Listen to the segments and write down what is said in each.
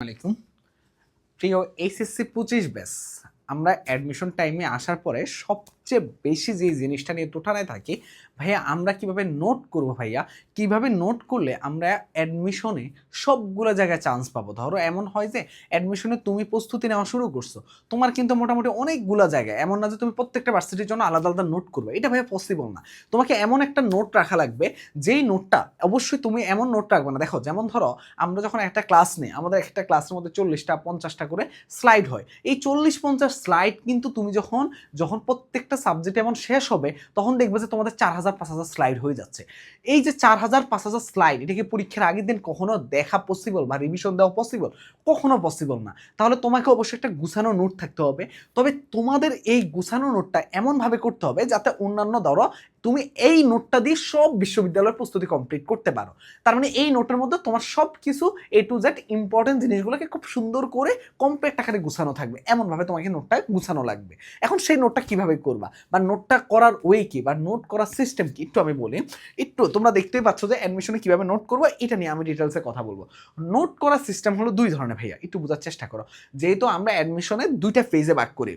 আলাইকুম। প্রিয় এইচএসসি পঁচিশ ব্যাস আমরা অ্যাডমিশন টাইমে আসার পরে সবচেয়ে বেশি যে জিনিসটা নিয়ে তোঠানায় থাকি, ভাইয়া আমরা কীভাবে নোট করব ভাইয়া? কীভাবে নোট করলে আমরা অ্যাডমিশনে সবগুলো জায়গায় চান্স পাবো? ধরো এমন হয় যে অ্যাডমিশনে তুমি প্রস্তুতি নেওয়া শুরু করছ, তোমার কিন্তু মোটামুটি অনেকগুলো জায়গায়, এমন না যে তুমি প্রত্যেকটা ভার্সিটির জন্য আলাদা আলাদা নোট করবে, এটা ভাইয়া পসিবল না। তোমাকে এমন একটা নোট রাখা লাগবে, যেই নোটটা অবশ্যই তুমি এমন নোট রাখবে না। দেখো, যেমন ধরো, আমরা যখন একটা ক্লাস নিই, আমাদের একটা ক্লাসের মধ্যে চল্লিশটা, পঞ্চাশটা করে স্লাইড হয়। এই চল্লিশ, পঞ্চাশ স্লাইড কিন্তু তুমি যখন যখন প্রত্যেকটা সাবজেক্ট এমন শেষ হবে, তখন দেখবে যে তোমাদের চার হাজার, পাঁচ হাজার স্লাইড হয়ে যাচ্ছে। এই যে চার হাজার, পাঁচ হাজার স্লাইড এটাকে পরীক্ষার আগের দিন কখনো দেখা পসিবল বা রিভিশন দেওয়া পসিবল কখনো পসিবল না। তাহলে তোমাকে অবশ্যই একটা গুছানো নোট থাকতে হবে। তবে তোমাদের এই গুছানো নোটটা এমনভাবে করতে হবে যাতে অন্যান্য ধরো তুমি এই নোটটা দিয়ে সব বিশ্ববিদ্যালয়ের প্রস্তুতি কমপ্লিট করতে পারো। তার মানে এই নোটের মধ্যে তোমার সব কিছু এ টু জেড ইম্পর্টেন্ট জিনিসগুলোকে খুব সুন্দর করে কম্প্যাক্ট আকারে গুছানো থাকবে। এমনভাবে তোমাকে নোটটা গুছানো লাগবে। এখন সেই নোটটা কীভাবে করবা? বা নোটটা করার ওয়ে কি? বা নোট করার সিস্টেম কি? একটু আমি বলি। একটু তোমরা দেখতেই পাচ্ছ যে অ্যাডমিশনে কীভাবে নোট করব? এটা নিয়ে আমি ডিটেলসে কথা বলব। নোট করার সিস্টেম হলো দুই ধরনের ভাইয়া। একটু বোঝার চেষ্টা করো। যেহেতু আমরা অ্যাডমিশনে দুইটা ফেজে ভাগ করি।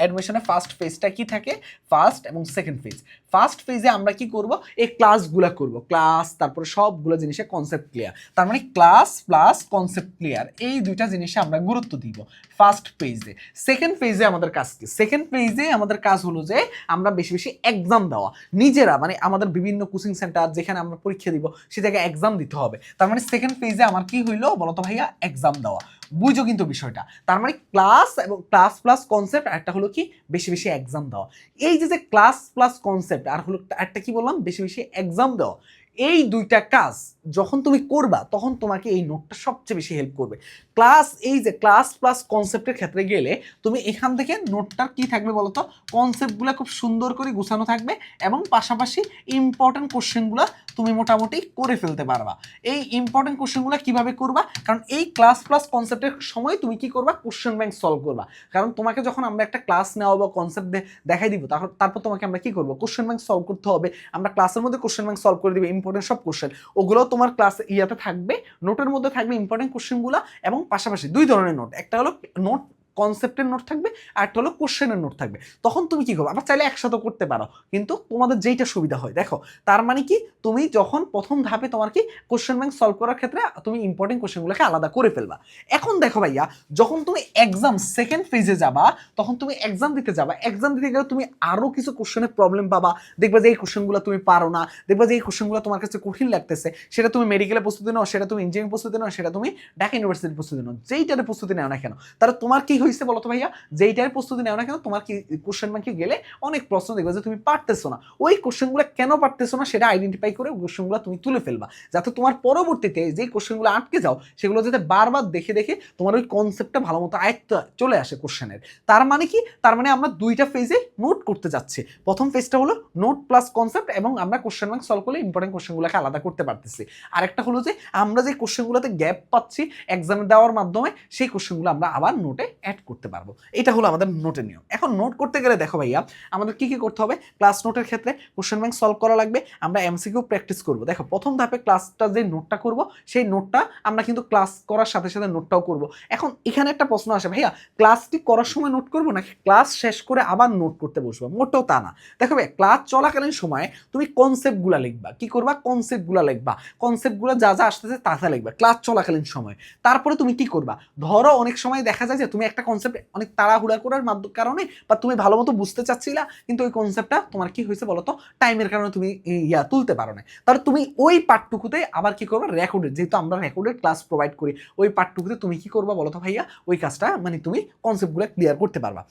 অ্যাডমিশনে ফার্স্ট ফেজটা কি থাকে? ফার্স্ট এবং সেকেন্ড ফেজ ফার্স্ট ফেজে আমরা কি করব? এই ক্লাসগুলো করব। ক্লাস তারপরে সবগুলো জিনিসের কনসেপ্ট ক্লিয়ার তার মানে ক্লাস প্লাস কনসেপ্ট ক্লিয়ার এই দুইটা জিনিসে আমরা গুরুত্ব দিব ফার্স্ট ফেজে সেকেন্ড ফেজে আমাদের কাজ কি? সেকেন্ড ফেজে আমাদের কাজ হলো যে আমরা বেশি বেশি এক্সাম দেওয়া। নিজেরা মানে আমাদের বিভিন্ন কোচিং সেন্টার যেখানে আমরা পরীক্ষা দিব, সে জায়গায় এক্সাম দিতে হবে। তার মানে সেকেন্ড ফেজে আমার কি হইল বলতো ভাইয়া? এক্সাম দেওয়া। বুঝো কিন্তু বিষয়টা। তার মানে ক্লাস এবং ক্লাস প্লাস কনসেপ্ট একটা হলো কি, বেশি বেশি এক্সাম দেওয়া। এই যে যে ক্লাস প্লাস কনসেপ্ট আর হলো একটা কি বললাম, বেশি বেশি এক্সাম দেওয়া, এই দুইটা কাজ যখন তুমি করবা, তখন তোমাকে এই নোটটা সবচেয়ে বেশি হেল্প করবে। ক্লাস এই যে ক্লাস প্লাস কনসেপ্টের ক্ষেত্রে গেলে তুমি এখান থেকে নোটটার কি থাকবে বলতো? কনসেপ্টগুলো খুব সুন্দর করে গুছানো থাকবে এবং পাশাপাশি ইম্পর্টেন্ট কোশ্চেনগুলো তুমি মোটামুটি করে ফেলতে পারবা। এই ইম্পর্টেন্ট কোশ্চেনগুলো কীভাবে করবা? কারণ এই ক্লাস প্লাস কনসেপ্টের সময় তুমি কি করবা? কোশ্চেন ব্যাংক সলভ করবা। কারণ তোমাকে যখন আমরা একটা ক্লাস নেওয়া বা কনসেপ্ট দেখাই দিব তারপর তারপর তোমাকে আমরা কি করব? কোশ্চেন ব্যাংক সলভ করতে হবে। আমরা ক্লাসের মধ্যে কোশ্চেন ব্যাংক সলভ করে দিবে ইম্পর্টেন্ট সব কোশ্চেন ওগুলো তোমার ক্লাস ইয়াতে থাকবে নোটের মধ্যে থাকবে ইম্পর্টেন্ট কোশ্চেনগুলো এবং পাশাপাশি দুই ধরনের নোট। একটা হলো নোট কনসেপ্টের নোট থাকবে, আর একটা হলো কোশ্চেনের নোট থাকবে। তখন তুমি কি করবে? আবার চাইলে একসাথে করতে পারো। কিন্তু তোমাদের যেইটা সুবিধা হয়, দেখো, তার মানে কি? তুমি যখন প্রথম ধাপে তোমার কি কোশ্চেন ব্যাংক সলভ করার ক্ষেত্রে তুমি ইম্পর্টেন্ট কোশ্চেনগুলোকে আলাদা করে ফেলবা। এখন দেখো ভাইয়া, যখন তুমি এক্সাম সেকেন্ড ফেজে যাবা, তখন তুমি এক্সাম দিতে যাবা। এক্সাম দিতে গেলে তুমি আরও কিছু কোশ্চেনের প্রবলেম পাবা। দেখবা যে এই কোশ্চেনগুলো তুমি পারো না। দেখবা যে এই কোশ্চেনগুলো তোমার কাছে কঠিন লাগতেছে। সেটা তুমি মেডিকেলে প্রস্তুতি নাও, সেটা তুমি ইঞ্জিনিয়ারিং প্রস্তুতি নাও, সেটা তুমি ঢাকা ইউনিভার্সিটির প্রস্তুতি নাও। যেইটাতে প্রস্তুতি নাও না কেন? তাহলে তোমার কি হয়েছে বলো তো ভাইয়া? যেইটার প্রস্তুতি নেও না কেন, তোমার কি কোশ্চেন ব্যাংকে গেলে অনেক প্রশ্ন দেখবে যে তুমি পারতেছো না। ওই কোশ্চেনগুলো কেন পারতেছো না সেটা আইডেন্টিফাই করে কোশ্চেনগুলো তুমি তুলে ফেলবা। যাতে তোমার পরবর্তীতে যে কোশ্চেনগুলো আটকে যাও, সেগুলো যাতে বারবার দেখে দেখে তোমার ওই কনসেপ্টটা ভালো মতো আয়ত্ত চলে আসে কোশ্চেনের তার মানে কি? তার মানে আমরা দুইটা ফেজে নোট করতে যাচ্ছি। প্রথম ফেজটা হলো নোট প্লাস কনসেপ্ট এবং আমরা কোশ্চেন ব্যাংক সলভ করলে ইম্পর্টেন্ট কোশ্চেনগুলোকে আলাদা করতে পারতেছি। আরেকটা হলো যে আমরা যে কোশ্চেনগুলোতে গ্যাপ পাচ্ছি এক্সামে দেওয়ার মাধ্যমে, সেই কোশ্চেনগুলো আমরা আবার নোটে অ্যাড করতে পারব। এটা হলো আমাদের নোটের নিয়ম। এখন নোট করতে গেলে দেখো ভাইয়া, আমাদের কি কি করতে হবে? ক্লাস নোটের ক্ষেত্রে কোশ্চেন ব্যাংক সলভ করা লাগবে। আমরা এমসিকিউ প্র্যাকটিস করব। দেখো, প্রথম ধাপে ক্লাসটা যে নোটটা করব, সেই নোটটা আমরা কিন্তু ক্লাস করার সাথে সাথে নোটটাও করব। এখন এখানে একটা প্রশ্ন আসে, ভাইয়া ক্লাসটি করার সময় নোট করব নাকি ক্লাস শেষ করে আবার নোট করতে বসবো? মোটেও তা না। দেখো ভাই ক্লাস চলাকালীন সময়ে তুমি কনসেপ্টগুলো লিখবা। কি করবা? কনসেপ্টগুলো লিখবা। কনসেপ্টগুলো যা যা আসতেছে তা তা লিখবা। ক্লাস চলাকালীন সময়। তারপরে তুমি কি করবা? ধরো অনেক সময় দেখা যায় যে তুমি একটা কনসেপ্ট অনেক তাড়াহুড়া করার মাধ্যম কারণে বা তুমি ভালো মতো বুঝতে চাচ্ছিলা, কিন্তু ওই কনসেপ্টটা তোমার কি হয়েছে বলতো? টাইমের কারণে তুমি ইয়া তুলতে পারো না তাহলে তুমি ওই পার্টটুকুতে আবার কি করবে? রেকর্ডেড যেহেতু আমরা রেকর্ডেড ক্লাস প্রোভাইড করি, ওই পার্টটুকুতে তুমি কি করবা বলতো ভাইয়া? ওই কাজটা মানে তুমি কনসেপ্টগুলো ক্লিয়ার করতে পারবা।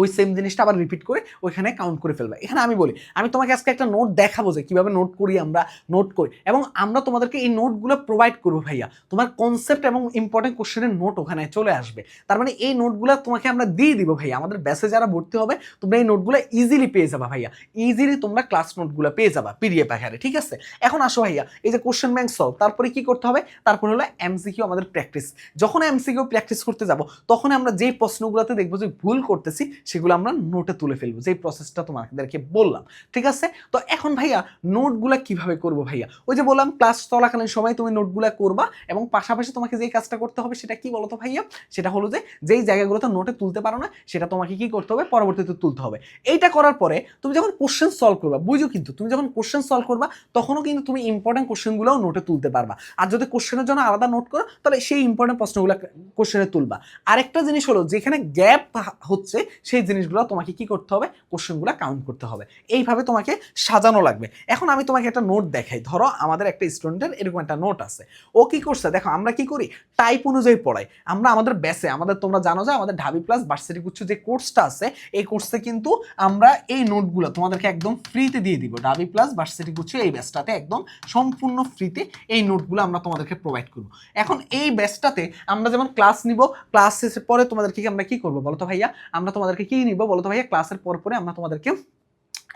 ওই সেম জিনিসটা আবার রিপিট করে ওইখানে কাউন্ট করে ফেলবে। এখানে আমি বলি, আমি তোমাকে আজকে একটা নোট দেখাবো যে কীভাবে নোট করি আমরা নোট করি। এবং আমরা তোমাদেরকে এই নোটগুলো প্রোভাইড করব ভাইয়া। তোমার কনসেপ্ট এবং ইম্পর্টেন্ট কোশ্চেনের নোট ওখানে চলে আসবে। তার মানে এই নোটগুলো তোমাকে আমরা দিয়ে দিব ভাইয়া। আমাদের ব্যাসে যারা ভর্তি হবে, তোমরা এই নোটগুলো ইজিলি পেয়ে যাবা ভাইয়া। ইজিলি তোমরা ক্লাস নোটগুলো পেয়ে যাবা পিডিএফ আকারে, ঠিক আছে? এখন আসো ভাইয়া, এই যে কোশ্চেন ব্যাংক সলভ তারপরে কি করতে হবে? তারপরে হলো এমসিকিউ আমাদের প্র্যাকটিস যখন এমসিকিউ প্র্যাকটিস করতে যাব তখন আমরা যেই প্রশ্নগুলোতে দেখব যে ভুল করতেছি সেগুলো আমরা নোটে তুলে ফেলব, যেই প্রসেসটা তোমাদেরকে বললাম, ঠিক আছে? তো এখন ভাইয়া নোটগুলা কীভাবে করব ভাইয়া? ওই যে বললাম ক্লাস চলাকালীন সময় তুমি নোটগুলা করবা এবং পাশাপাশি তোমাকে যেই কাজটা করতে হবে সেটা কি বলতো ভাইয়া? সেটা হলো যে যেই জায়গাগুলোতে নোটে তুলতে পারো না, সেটা তোমাকে কি করতে হবে? পরবর্তীতে তুলতে হবে। এইটা করার পরে তুমি যখন কোশ্চেন সলভ করবা, বুঝো কিন্তু, তুমি যখন কোশ্চেন সলভ করবা, তখনও কিন্তু তুমি ইম্পর্টেন্ট কোশ্চেনগুলোও নোটে তুলতে পারবা। আর যদি কোশ্চেনের জন্য আলাদা নোট করো, তাহলে সেই ইম্পর্টেন্ট প্রশ্নগুলো কোশ্চেনে তুলবা। আরেকটা জিনিস হলো, যেখানে গ্যাপ হচ্ছে সেই জিনিসগুলো তোমাকে কি করতে হবে? কোশ্চেনগুলো কাউন্ট করতে হবে। এইভাবে তোমাকে সাজানো লাগবে। এখন আমি তোমাকে একটা নোট দেখাই। ধরো আমাদের একটা স্টুডেন্টের এরকম একটা নোট আছে। ও কি করছে? দেখো আমরা কি করি? টাইপ অনুযায়ী পড়াই। আমরা আমাদের ব্যাসে আমাদের তোমরা জানো যে আমাদের ঢাবি প্লাস ভার্সিটি গুচ্ছ যে কোর্সটা আছে, এই কোর্সে কিন্তু আমরা এই নোটগুলো তোমাদেরকে একদম ফ্রিতে দিয়ে দিব। ঢাবি প্লাস ভার্সিটি গুচ্ছ এই ব্যাচটাতে একদম সম্পূর্ণ ফ্রিতে এই নোটগুলো আমরা তোমাদেরকে প্রোভাইড করব। এখন এই ব্যাচটাতে আমরা যেমন ক্লাস নিব ক্লাস শেষের পরে তোমাদেরকে আমরা কি করব বলো তো ভাইয়া? আমরা তোমাদেরকে কি নিব বলো তো ভাইয়া? ক্লাসের পরপরে আমরা তোমাদেরকে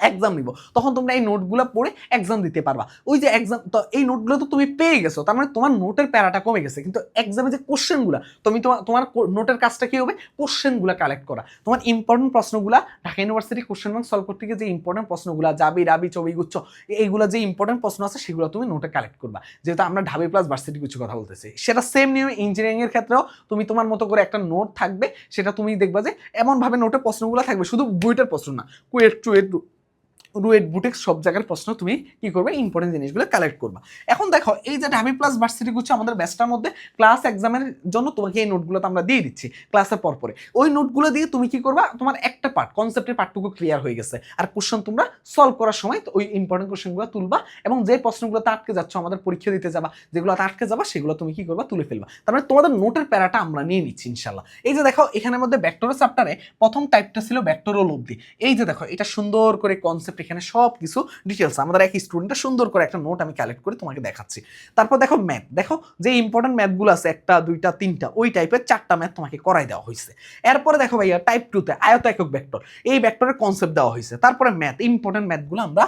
এক্সাম নিব। তখন তোমরা এই নোটগুলো পড়ে এক্সাম দিতে পারবা। ওই যে এক্সাম তো এই নোটগুলো তো তুমি পেয়ে গেছো, তার মানে তোমার নোটের প্যারাটা কমে গেছে। কিন্তু এক্সামে যে কোশ্চেনগুলো তুমি তোমার তোমার নোটের কাজটা কি হবে? কোশ্চেনগুলো কালেক্ট করা। তোমার ইম্পর্টেন্ট প্রশ্নগুলো, Dhaka university question bank solve করতে গিয়ে যে ইম্পর্টেন্ট প্রশ্নগুলো, যাবি, রাবি, চবি, গুচ্ছ, এইগুলো যে ইম্পর্টেন্ট প্রশ্ন আছে, সেগুলো তুমি নোটে কালেক্ট করবা। যেহেতু আমরা ঢাবি প্লাস ভার্সিটি কিছু কথা বলতেছি। সেটা সেম নিয়ম ইঞ্জিনিয়ারিং এর ক্ষেত্রেও তুমি তোমার মতো করে একটা নোট থাকবে, সেটা তুমি দেখবা যে এমনভাবে নোটে প্রশ্নগুলো থাকবে। শুধু বইটার প্রশ্ন না কুয়েট টুয়েট রুয়েট বুটেক্স সব জায়গার প্রশ্ন তুমি কি করবে? ইম্পর্টেন্ট জিনিসগুলো কালেক্ট করবা। এখন দেখো, এই যে ঢাবি প্লাস ভার্সিটি গুচ্ছে আমাদের ব্যাচটার মধ্যে ক্লাস এক্সামের জন্য তোমাকে এই নোটগুলো তো আমরা দিয়ে দিচ্ছি ক্লাসের পর পরে। ওই নোটগুলো দিয়ে তুমি কি করবা? তোমার একটা পার্ট কনসেপ্টের পার্টটুকু ক্লিয়ার হয়ে গেছে। আর কোশ্চেন তোমরা সলভ করার সময় ওই ইম্পর্টেন্ট কোশ্চেনগুলো তুলবা এবং যে প্রশ্নগুলোতে আটকে যাচ্ছ, আমাদের পরীক্ষা দিতে যাবা যেগুলো আটকে যাবা, সেগুলো তুমি কি করবা? তুলে ফেলবা। তার মানে তোমাদের নোটের প্যারাটা আমরা নিয়ে নিচ্ছি ইনশাল্লাহ এই যে দেখো, এখানের মধ্যে ব্যাক্টোরিয়াল চ্যাপ্টারে প্রথম টাইপটা ছিল ব্যাক্টোরিয়াল অবধি এই যে দেখো, এটা সুন্দর করে কনসেপ্ট এখানে সব কিছু ডিটেলস আমাদের এক স্টুডেন্টের সুন্দর করে একটা নোট আমি কালেক্ট করে তোমাকে দেখাচ্ছি। তারপর দেখো ম্যাথ দেখো যে ইম্পর্টেন্ট ম্যাথগুলো আছে, একটা, দুইটা, তিনটা, ওই টাইপের চারটা ম্যাথ তোমাকে করাই দেওয়া হয়েছে। এরপরে দেখো ভাইয়া টাইপ টুতে আয়ত একক ভেক্টর এই ভেক্টরের কনসেপ্ট দেওয়া হয়েছে। তারপরে ম্যাথ ইম্পর্টেন্ট ম্যাথগুলো আমরা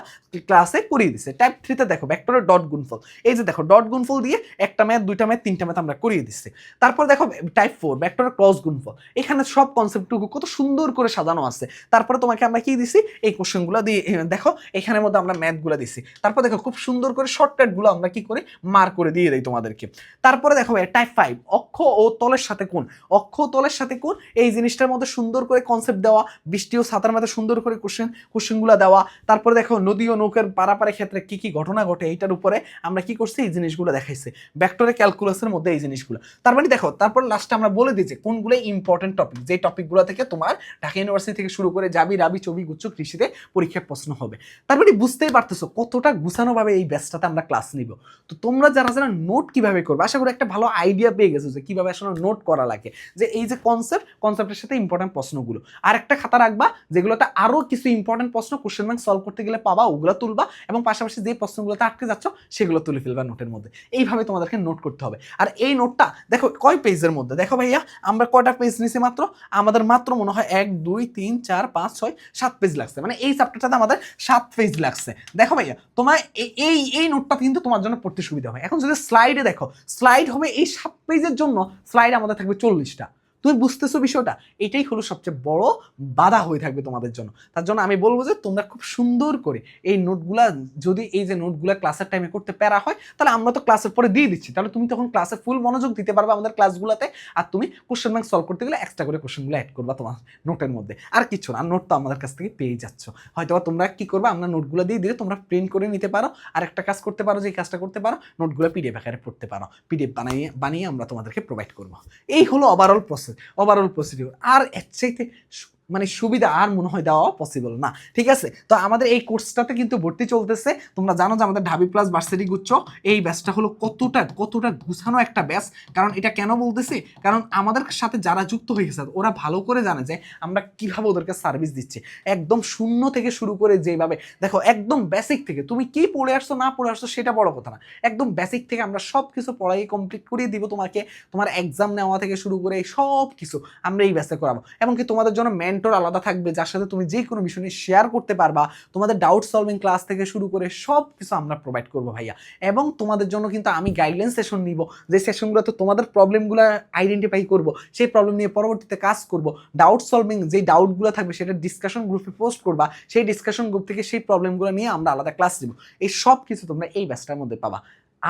ক্লাসে করিয়ে দিছে টাইপ থ্রিতে দেখো ভেক্টরের ডট গুণফল, এই যে দেখো ডট গুণফল দিয়ে একটা ম্যাথ দুইটা ম্যাথ তিনটা ম্যাথ আমরা করিয়ে দিচ্ছি তারপর দেখো টাইপ ফোর ভেক্টরের ক্রস গুণফল, এখানে সব কনসেপ্টটুকু কত সুন্দর করে সাজানো আছে। তারপরে তোমাকে আমরা কি দিছি এই কোশ্চেনগুলো দিয়ে এ, দেখো এখানের মধ্যে আমরা ম্যাথগুলো দিছি। তারপর দেখো খুব সুন্দর করে শর্টকাটগুলো আমরা কি করে? মার করে দিয়ে দিই তোমাদেরকে। তারপরে দেখো টাইপ ফাইভ অক্ষ ও তলের সাথে কোন অক্ষ তলের সাথে কোন এই জিনিসটার মধ্যে সুন্দর করে কনসেপ্ট দেওয়া বৃষ্টি ও সাঁতার মধ্যে সুন্দর করে কোশ্চেন কোশ্চেনগুলো দেওয়া। তারপরে দেখো নদী ও নৌকার পারাপারে ক্ষেত্রে কি কি ঘটনা ঘটে এইটার উপরে আমরা কি করছি? এই জিনিসগুলো দেখাইছে। ব্যাক্টোরে ক্যালকুলাসের মধ্যে এই জিনিসগুলো। তার মানে দেখো তারপর লাস্টে আমরা বলে দিচ্ছি কোনগুলো ইম্পর্টেন্ট টপিক যে টপিকগুলো থেকে তোমার ঢাকা ইউনিভার্সিটি থেকে শুরু করে যাবি রাবি চবি গুচ্ছ কৃষিতে পরীক্ষার প্রশ্ন হবে। তার মানে বুঝতেই পারতেছো কতটা গুছানোভাবে এই ব্যাচটাতে আমরা ক্লাস নিব। তো তোমরা যারা যারা নোট কীভাবে করবে, আশা করি একটা ভালো আইডিয়া পেয়ে গেছো যে কীভাবে আসলে নোট করা লাগে। যে এই যে কনসেপ্ট কনসেপ্টের সাথে ইম্পর্টেন্ট প্রশ্নগুলো। আর একটা খাতা রাখবা, যেগুলোতে আরও কিছু ইম্পর্টেন্ট প্রশ্ন কোশ্চেন ব্যাংক সলভ করতে গেলে পাবা, ওগুলো তুলবা এবং পাশাপাশি যে প্রশ্নগুলোতে আটকে যাচ্ছ, সেগুলো তুলে ফেলবা নোটের মধ্যে। এইভাবে তোমাদেরকে নোট করতে হবে। আর এই নোটটা দেখো কয় পেজের মধ্যে? দেখো ভাইয়া, আমরা কয়টা পেজ নিছি মাত্র? আমাদের মাত্র মনে হয় এক, দুই, তিন, চার, পাঁচ, ছয়, সাত পেজ লাগছে। মানে এই চ্যাপ্টারটাতে আমাদের সাত পেজ লাগছে। দেখো ভাইয়া, তোমার এই- এই নোটটা কিন্তু তোমার জন্য পড়তে সুবিধা হয়। এখন যদি স্লাইডে দেখো স্লাইড হবে এই সাত পেজের জন্য স্লাইড আমাদের থাকবে চল্লিশটা। তুমি বুঝতেছো বিষয়টা? এটাই হলো সবচেয়ে বড় বাধা হয়ে থাকবে তোমাদের জন্য। তার জন্য আমি বলব যে তোমরা খুব সুন্দর করে এই নোটগুলা, যদি এই যে নোটগুলা ক্লাসের টাইমে করতে প্যারা হয়, তাহলে আমরা তো ক্লাসের পরে দিয়ে দিচ্ছি। তাহলে তুমি তখন ক্লাসে ফুল মনোযোগ দিতে পারবে আমাদের ক্লাসগুলোতে। আর তুমি কোশ্চেন ব্যাংক সলভ করতে গেলে এক্সট্রা করে কোশ্চেনগুলো অ্যাড করবা তোমার নোটের মধ্যে। আর কিছু না, নোট তো আমাদের কাছ থেকে পেয়ে যাচ্ছ। হয়তো তোমরা কি করবে, আমরা নোটগুলো দিয়ে দিলে তোমরা প্রিন্ট করে নিতে পারো। আর একটা কাজ করতে পারো, যে কাজটা করতে পারো, নোটগুলো পিডিএফ আকারে পড়তে পারো। পিডিএফ বানিয়ে বানিয়ে আমরা তোমাদেরকে প্রোভাইড করব। এই হলো ওভারঅল প্রসেস ওভারঅল পজিটিভ আর এর চাইতে মানে সুবিধা আর মনে হয় দেওয়া পসিবল না। ঠিক আছে? তো আমাদের এই কোর্সটাতে কিন্তু ভর্তি চলতেছে। তোমরা জানো যে আমাদের ঢাবি প্লাস ভার্সিটি গুচ্ছ। এই ব্যাচটা হলো কতটা কতটা গুছানো একটা ব্যাচ কারণ এটা কেন বলতেছি? কারণ আমাদের সাথে যারা যুক্ত হয়ে গেছে, ওরা ভালো করে জানে যে আমরা কীভাবে ওদেরকে সার্ভিস দিচ্ছি। একদম শূন্য থেকে শুরু করে যেভাবে, দেখো একদম বেসিক থেকে, তুমি কি পড়ে আসছো, না পড়ে আসছো, সেটা বড় কথা না। একদম বেসিক থেকে আমরা সব কিছু পড়াই কমপ্লিট করিয়ে দিব তোমাকে। তোমার এক্সাম নেওয়া থেকে শুরু করে সব কিছু আমরা এই ব্যাচে করাবো। এমনকি তোমাদের জন্য ম্যান মেন্টর আলাদা থাকবে, যার সাথে তুমি যে কোনো বিষয় নিয়ে শেয়ার করতে পারবা। তোমাদের ডাউট সলভিং ক্লাস থেকে শুরু করে সব কিছু আমরা প্রোভাইড করব ভাইয়া। এবং তোমাদের জন্য কিন্তু আমি গাইডলাইন সেশন নিব, যে সেশনগুলোতে তোমাদের প্রবলেমগুলো আইডেন্টিফাই করব, সেই প্রবলেম নিয়ে পরবর্তীতে কাজ করব। ডাউট সলভিং যে ডাউটগুলো থাকবে সেটা ডিসকাশন গ্রুপে পোস্ট করবা, সেই ডিসকাশন গ্রুপ থেকে সেই প্রবলেমগুলো নিয়ে আমরা আলাদা ক্লাস দিব এই সব কিছু তোমরা এই ব্যাচটার মধ্যে পাবা।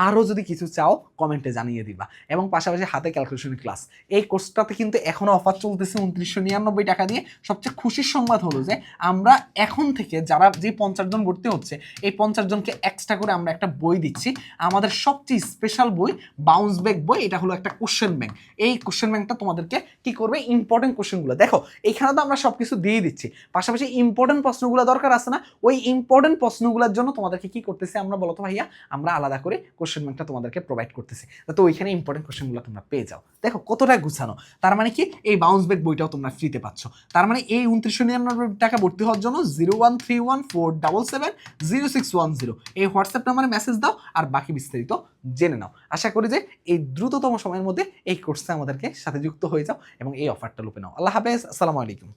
আরও যদি কিছু চাও কমেন্টে জানিয়ে দিবা। এবং পাশাপাশি হাতে ক্যালকুলেশনের ক্লাস এই কোর্সটাতে কিন্তু এখনও অফার চলতেছে উনত্রিশশো নিরানব্বই টাকা দিয়ে। সবচেয়ে খুশির সংবাদ হলো যে, আমরা এখন থেকে যারা যে পঞ্চাশ জন ভর্তি হচ্ছে, এই পঞ্চাশ জনকে এক্সট্রা করে আমরা একটা বই দিচ্ছি। আমাদের সবচেয়ে স্পেশাল বই বাউন্স ব্যাক বই, এটা হলো একটা কোশ্চেন ব্যাংক এই কোশ্চেন ব্যাংকটা তোমাদেরকে কি করবে? ইম্পর্টেন্ট কোশ্চেনগুলো দেখো, এখানে তো আমরা সব কিছু দিয়ে দিচ্ছি। পাশাপাশি ইম্পর্টেন্ট প্রশ্নগুলো দরকার আছে না? ওই ইম্পর্টেন্ট প্রশ্নগুলোর জন্য তোমাদেরকে কি করতেছে আমরা বলতো ভাইয়া? আমরা আলাদা করে কোশ্চেন ব্যাংকটা তোমাদেরকে প্রোভাইড করতেছি। তো ওইখানে ইম্পর্টেন্ট কোশ্চেনগুলো তোমরা পেয়ে যাও। দেখো, কতটা গুছানো? তার মানে কি? এই বাউন্স ব্যাক বইটাও তোমরা ফ্রিতে পাচ্ছ। তার মানে এই উনত্রিশশো নিরানব্বই টাকা ভর্তি হওয়ার জন্য zero one three one four double seven zero six one zero এই হোয়াটসঅ্যাপ নাম্বারে মেসেজ দাও আর বাকি বিস্তারিত জেনে নাও। আশা করি যে এই দ্রুততম সময়ের মধ্যে এই কোর্সে আমাদেরকে সাথে যুক্ত হয়ে যাও এবং এই অফারটা লুপে নাও। আল্লাহ হাফেজ, আসসালামু আলাইকুম।